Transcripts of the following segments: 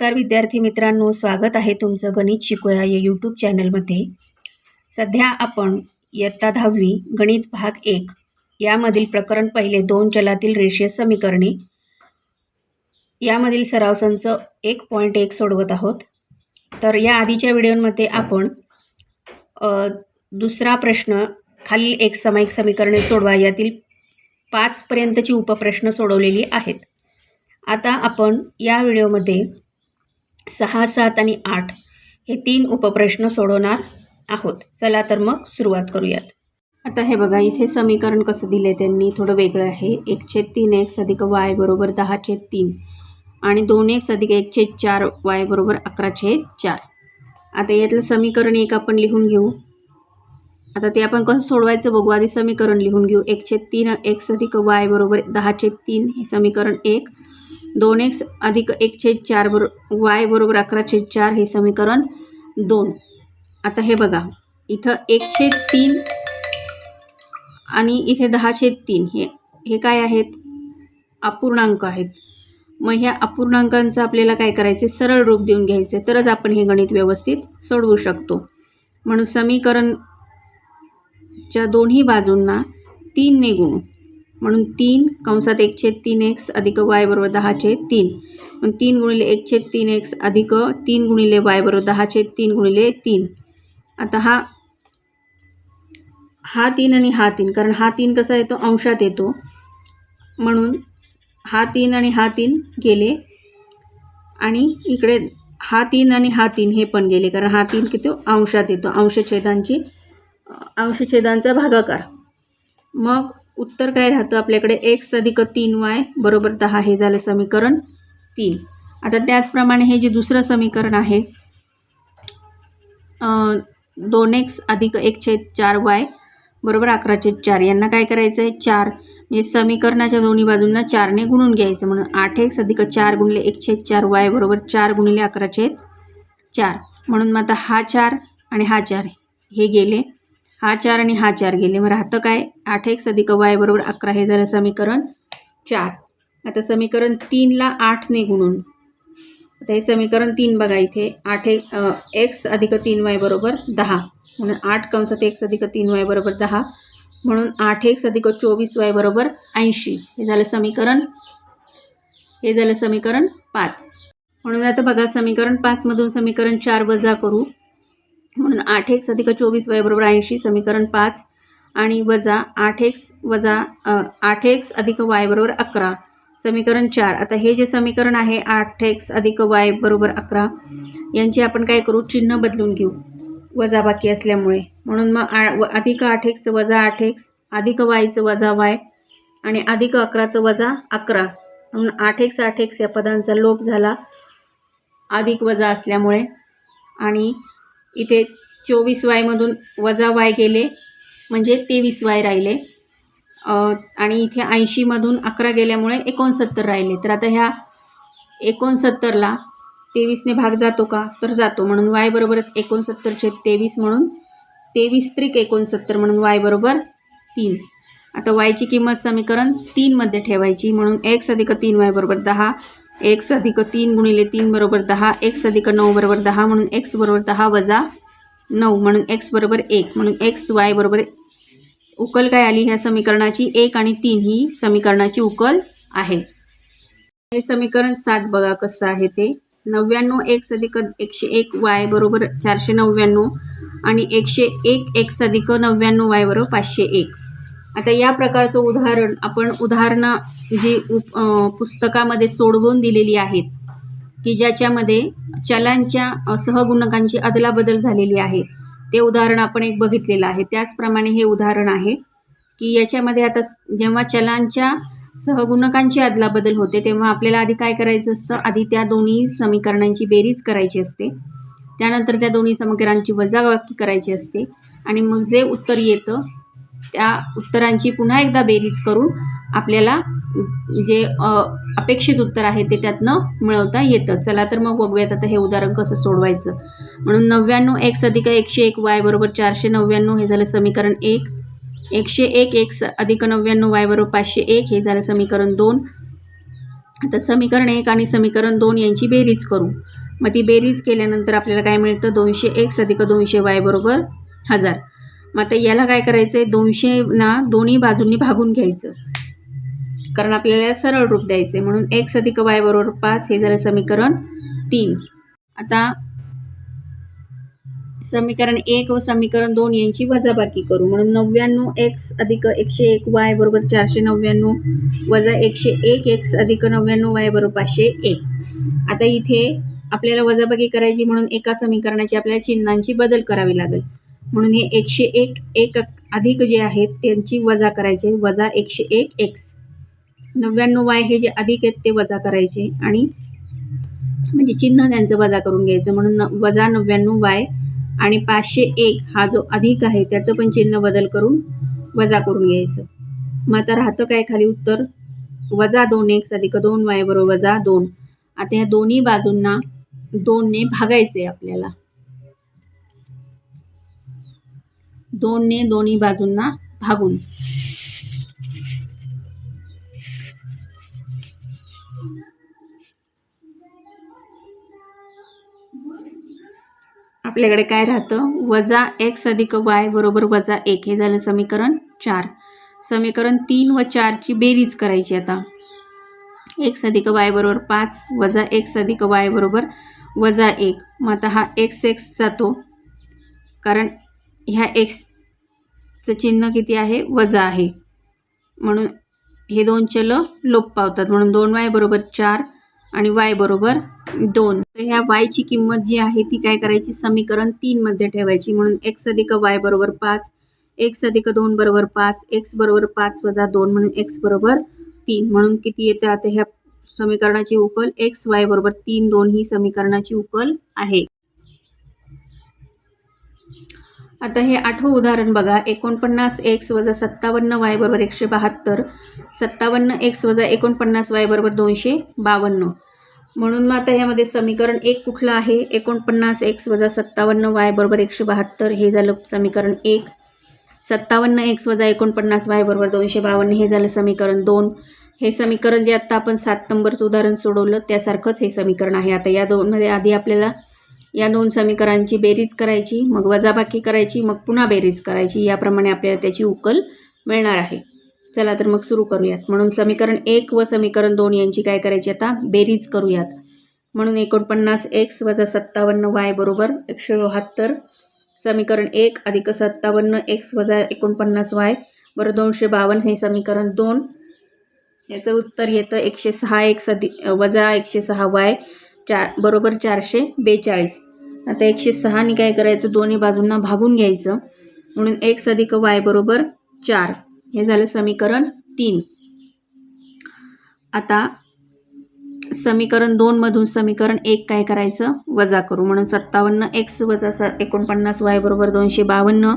नमस्कार विद्यार्थी मित्रांनो स्वागत आहे तुमचं गणित शिकूया या यूट्यूब चॅनलमध्ये सध्या आपण इयत्ता दहावी गणित भाग एक यामधील प्रकरण पहिले दोन चलातील रेषीय समीकरणे. यामधील सराव संच एक पॉईंट एक सोडवत आहोत. तर या आधीच्या व्हिडिओमध्ये आपण दुसरा प्रश्न खालील एक सामायिक समीकरणे सोडवा यातील पाचपर्यंतची उपप्रश्न सोडवलेली आहेत. आता आपण या व्हिडिओमध्ये सहा सात आणि आठ हे तीन उपप्रश्न सोडवणार आहोत. चला तर मग सुरुवात करूयात. आता हे बघा इथे समीकरण कसं दिलं आहे त्यांनी? थोडं वेगळं आहे. एक छेद तीन एक्स अधिक वाय बरोबर दहा छेद तीन आणि दोन एक्स अधिक एक छेद चार वाय बरोबर अकरा छेद चार. आता यातलं समीकरण एक आपण लिहून घेऊ. आता ते आपण कसं सोडवायचं बघू? आधी समीकरण लिहून घेऊ. एक छेद तीन एक्स अधिक वाय बरोबर दहा छेद तीन हे समीकरण एक. दोन एक्स अधिक एक छेद चार बरो वाय बरोबर अकरा छेद चार हे समीकरण दोन. आता हे बघा. इथं एक छेद तीन आणि इथे दहा छेद तीन. हे हे काय आहेत? अपूर्णांक आहेत. मग ह्या अपूर्णांकांचं आपल्याला काय करायचं? सरळ रूप देऊन घ्यायचे. तरच आपण हे गणित व्यवस्थित सोडवू शकतो. म्हणून समीकरणच्या दोन्ही बाजूंना तीनने गुणू. म्हणून तीन कंसात एक छेद तीन एक्स अधिक वाय बरोबर दहाचे तीन. मग तीन गुणिले एक छेद तीन एक्स अधिक तीन गुणिले वाय बरोबर दहाचे तीन गुणिले तीन. आता हा हा तीन आणि हा तीन कारण हा तीन कसा येतो? अंशात येतो. म्हणून हा तीन आणि हा तीन गेले आणि इकडे हा तीन आणि हा तीन हे पण गेले कारण हा तीन किती? अंशात येतो. अंशछेदांची अंशछेदांचा भागाकार. मग उत्तर काय राहतं आपल्याकडे? एक्स अधिक तीन वाय बरोबर दहा हे झालं समीकरण तीन. आता त्याचप्रमाणे हे जे दुसरं समीकरण आहे दोन एक्स अधिक एक छेद चार वाय बरोबर अकरा छेद चार. यांना काय करायचं आहे चार. म्हणजे समीकरणाच्या दोन्ही बाजूंना चारने गुणून घ्यायचं. म्हणून आठ एक्स अधिक चार गुणिले एक छेद चार वाय बरोबर चार गुणिले अकरा छेद चार. म्हणून मग आता हा चार आणि हा चार हे गेले. हा चार आणि हा चार गेले. मग राहतं काय? आठ एक्स अधिक वाय बरोबर अकरा हे झालं समीकरण चार. आता समीकरण तीनला आठने गुणून आता हे समीकरण तीन बघा इथे. आठ एक एक्स अधिक तीन वाय बरोबर दहा. म्हणून आठ कंसात एक्स अधिक तीन वाय बरोबर दहा. म्हणून आठ एक्स अधिक चोवीस वाय बरोबर ऐंशी. हे झालं समीकरण हे झालं समीकरण पाच. म्हणून आता बघा समीकरण पाचमधून समीकरण चार वजा करू. म्हणून आठ एक्स अधिक चोवीस वाय बरोबर ऐंशी समीकरण पाच. आणि वजा आठ एक्स वजा आठ एक्स अधिक वाय बरोबर अकरा. समीकरण चार. आता हे जे समीकरण आहे आठ एक्स अधिक वाय बरोबर अकरा यांची आपण काय करू? चिन्ह बदलून घेऊ. वजा बाकी असल्यामुळे. म्हणून मग आ व- अधिक आठ एक्स वजा आठ एक्स अधिक वायचं वजा वाय आणि अधिक अकराचं वजा अकरा. म्हणून आठ एक्स आठ एक्स या पदांचा लोप झाला. अधिक वजा असल्यामुळे. आणि इथे चोवीस वायमधून वजा वाय गेले. म्हणजे तेवीस वाय राहिले. आणि इथे ऐंशीमधून अकरा गेल्यामुळे एकोणसत्तर राहिले. तर आता ह्या एकोणसत्तरला तेवीसने भाग जातो का? तर जातो. म्हणून वाय बरोबर एकोणसत्तर छेद तेवीस म्हणून तेवीस त्रिक एकोणसत्तर म्हणून वाय बरोबर तीन. आता वायची किंमत समीकरण तीनमध्ये ठेवायची. म्हणून एक्स अधिक तीन वाय बरोबर दहा एक्स अधिक तीन गुणिले तीन बरोबर दहा एक्स अधिक नऊ बरोबर दहा म्हणून एक्स बरोबर दहा वजा नऊ म्हणून एक्स बरोबर एक म्हणून एक्स वाय बरोबर उकल काय आली? ह्या समीकरणाची एक आणि तीन ही समीकरणाची उकल आहे. हे समीकरण सात बघा कसं आहे ते. नव्याण्णव एक्स अधिक एकशे एक वाय बरोबर चारशे नव्याण्णव आणि एकशे एक एक्स अधिक नव्याण्णव वाय बरोबर पाचशे एक. आता या प्रकारचं उदाहरण आपण उदाहरणं जी उप पुस्तकामध्ये सोडवून दिलेली आहेत की ज्याच्यामध्ये चलांच्या सहगुणकांची अदलाबदल झालेली आहे. ते उदाहरण आपण एक बघितलेलं आहे. त्याचप्रमाणे हे उदाहरण आहे की याच्यामध्ये आता जेव्हा चलांच्या सहगुणकांची अदलाबदल होते तेव्हा आपल्याला आधी काय करायचं असतं? आधी त्या दोन्ही समीकरणांची बेरीज करायची असते. त्यानंतर त्या दोन्ही समीकरणांची वजाबाकी करायची असते. आणि मग जे उत्तर येतं त्या उत्तरांची पुन्हा एकदा बेरीज करून आपल्याला जे अपेक्षित उत्तर आहे ते त्यातनं मिळवता येतं. चला तर मग बघूयात आता हे उदाहरण कसं सोडवायचं. म्हणून नव्याण्णव एक्स अधिक एकशे एक वाय बरोबर चारशे नव्याण्णव हे झालं समीकरण एक. एकशे एक एक्स अधिक नव्याण्णव वाय बरोबर पाचशे एक हे झालं समीकरण दोन. आता समीकरण एक आणि समीकरण दोन यांची बेरीज करू. मग ती बेरीज केल्यानंतर आपल्याला काय मिळतं? दोनशे एक्स अधिक दोनशे वाय बरोबर हजार. मग आता याला काय करायचं आहे दोनशे ना दोन्ही बाजूंनी भागून घ्यायचं. कारण आपल्याला सरळ रूप द्यायचं आहे म्हणून एक्स अधिक वाय बरोबर पाच हे झालं समीकरण तीन. आता समीकरण एक व समीकरण दोन यांची वजाबाकी करू. म्हणून नव्याण्णव एक्स अधिक एकशे एक वाय बरोबर चारशे नव्याण्णव वजा एकशे एक एक्स अधिक नव्याण्णव वाय बरोबर पाचशे एक. आता इथे आपल्याला वजाबाकी करायची म्हणून एका समीकरणाची आपल्याला चिन्हांची बदल करावी लागेल. म्हणून हे एकशे एक एक अधिक जे आहेत त्यांची वजा करायचे. वजा एकशे एक एक्स नव्याण्णव वाय हे जे अधिक आहेत ते वजा करायचे. आणि म्हणजे चिन्ह त्यांचं वजा करून घ्यायचं. म्हणून न वजा नव्याण्णव वाय आणि पाचशे एक हा जो अधिक आहे त्याचं पण चिन्ह बदल करून वजा करून घ्यायचं. मग आता राहतं काय खाली उत्तर? वजा दोन एक्स अधिक दोन वाय बरोबर वजा दोन. आता या दोन्ही बाजूंना दोनने भागायचे आपल्याला. दोनने दोन्ही बाजूंना भागून. आपल्याकडे काय राहतं? वजा एक्स अधिक वाय बरोबर वजा एक. हे झालं समीकरण चार. समीकरण तीन व चारची बेरीज करायची आता. एक्स अधिक वाय बरोबर पाच वजा एक्स अधिक वाय बरोबर वजा एक. मग आता हा एक्स एक्स जातो. कारण ह्या एक्सचं चिन्ह किती आहे? वजा आहे. म्हणून हे दोन चल लोप पावतात. म्हणून दोन वाय बरोबर चार आणि वाय बरोबर दोन. तर ह्या वायची किंमत जी आहे ती काय करायची? समीकरण तीनमध्ये ठेवायची. म्हणून एक्स अधिक वाय बरोबर पाच एक्स अधिक दोन बरोबर पाच एक्स बरोबर पाच वजा दोन म्हणून एक्स बरोबर तीन. म्हणून किती येते? आता ह्या समीकरणाची उकल एक्स वाय बरोबर तीन दोन ही समीकरणाची उकल आहे. आता हे आठवं उदाहरण बघा. एकोणपन्नास एक्स वजा सत्तावन्न वाय बरोबर एकशे बहात्तर. सत्तावन्न एक्स वजा एकोणपन्नास वाय बरोबर दोनशे बावन्न. म्हणून मग आता ह्यामध्ये समीकरण एक कुठलं आहे? एकोणपन्नास एक्स वजा सत्तावन्न वाय बरोबर एकशे बहात्तर हे झालं समीकरण एक. सत्तावन्न एक्स वजा एकोणपन्नास वाय बरोबर दोनशे बावन्न हे झालं समीकरण दोन. हे समीकरण जे आत्ता आपण सात नंबरचं उदाहरण सोडवलं त्यासारखंच हे समीकरण आहे. आता या दोनमध्ये आधी आपल्याला या दोन समीकरणांची बेरीज करायची मग वजाबाकी करायची मग पुन्हा बेरीज करायची. याप्रमाणे आपल्याला त्याची उकल मिळणार आहे. चला तर मग सुरू करूयात. म्हणून समीकरण एक व समीकरण दोन यांची काय करायची आता? बेरीज करूयात. म्हणून एकोणपन्नास एक्स वजा सत्तावन्न वाय बरोबर एकशे बहात्तर समीकरण एक अधिक सत्तावन्न एक्स वजा एकोणपन्नास वाय बरं दोनशे बावन्न हे समीकरण दोन. याचं उत्तर येतं एकशे सहा एक्स अधिक वजा एकशे सहा वाय चार बरोबर चारशे बेचाळीस. आता एकशे सहानी काय करायचं दोन्ही बाजूंना भागून घ्यायचं. म्हणून एक्स अधिक वाय बरोबर चार. हे झालं समीकरण तीन. आता समीकरण दोनमधून समीकरण एक काय करायचं? वजा करू. म्हणून सत्तावन्न एक्स वजा स एकोणपन्नास वाय बरोबर दोनशे बावन्न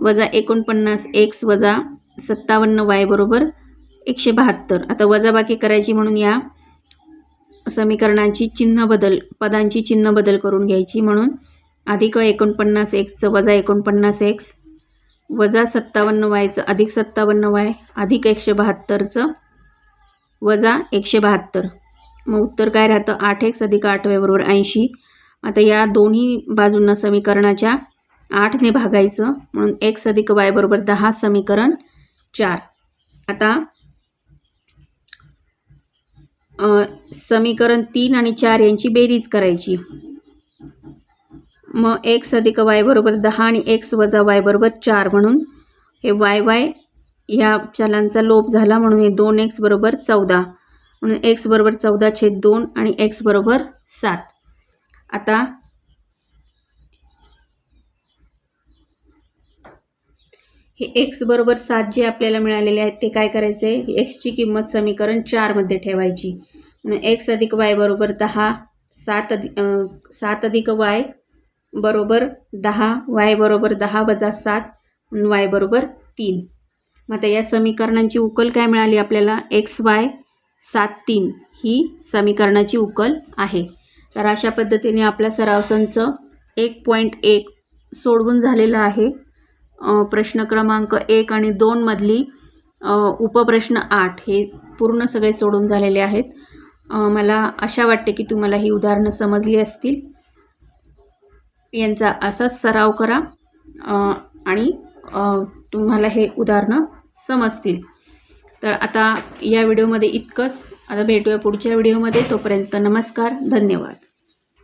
वजा एकोणपन्नास एक्स वजा सत्तावन्न वाय बरोबर एकशे बहात्तर. आता वजाबाकी करायची म्हणून या समीकरणांची चिन्ह बदल पदांची चिन्ह बदल करून घ्यायची म्हणून अधिक एकोणपन्नास एक्सचं वजा एकोणपन्नास एक्स वजा सत्तावन्न वायचं अधिक सत्तावन्न वाय अधिक एकशे बहात्तरचं वजा एकशे बहात्तर. मग उत्तर काय राहतं? आठ एक्स अधिक आठ वाय बरोबर ऐंशी. आता या दोन्ही बाजूंना समीकरणाच्या आठने भागायचं म्हणून एक्स अधिक वाय बरोबर दहा समीकरण चार. आता समीकरण तीन आणि चार यांची बेरीज करायची. मग एक्स अधिक वाय बरोबर दहा आणि एक्स वजा वाय बरोबर चार म्हणून हे वाय वाय या चलांचा लोप झाला म्हणून हे दोन एक्स बरोबर चौदा. म्हणून एक्स बरोबर चौदा छेद दोन आणि एक्स बरोबर सात. आता हे एक्स बरोबर सात जे आपल्याला मिळालेले आहेत ते काय करायचे एक्सची किंमत समीकरण चारमध्ये ठेवायची. म्हणून एक्स अधिक वाय बरोबर दहा सात अधिक सात अधिक वाय बरोबर दहा वाय बरोबर दहा वजा सात म्हणून वाय बरोबर तीन. मग आता या समीकरणांची उकल काय मिळाली आपल्याला? एक्स वाय सात तीन ही समीकरणाची उकल आहे. तर अशा पद्धतीने आपला सराव संच एक पॉईंट एक सोडवून झालेला आहे. प्रश्न क्रमांक एक आणि दोनमधली उपप्रश्न आठ हे पूर्ण सगळे सोडून झालेले आहेत. मला आशा वाटते की तुम्हाला ही उदाहरणं समजली असतील. यांचा असाच सराव करा आणि तुम्हाला हे उदाहरणं समजतील. तर आता या व्हिडिओमध्ये इतकंच. आता भेटूया पुढच्या व्हिडिओमध्ये. तोपर्यंत नमस्कार धन्यवाद.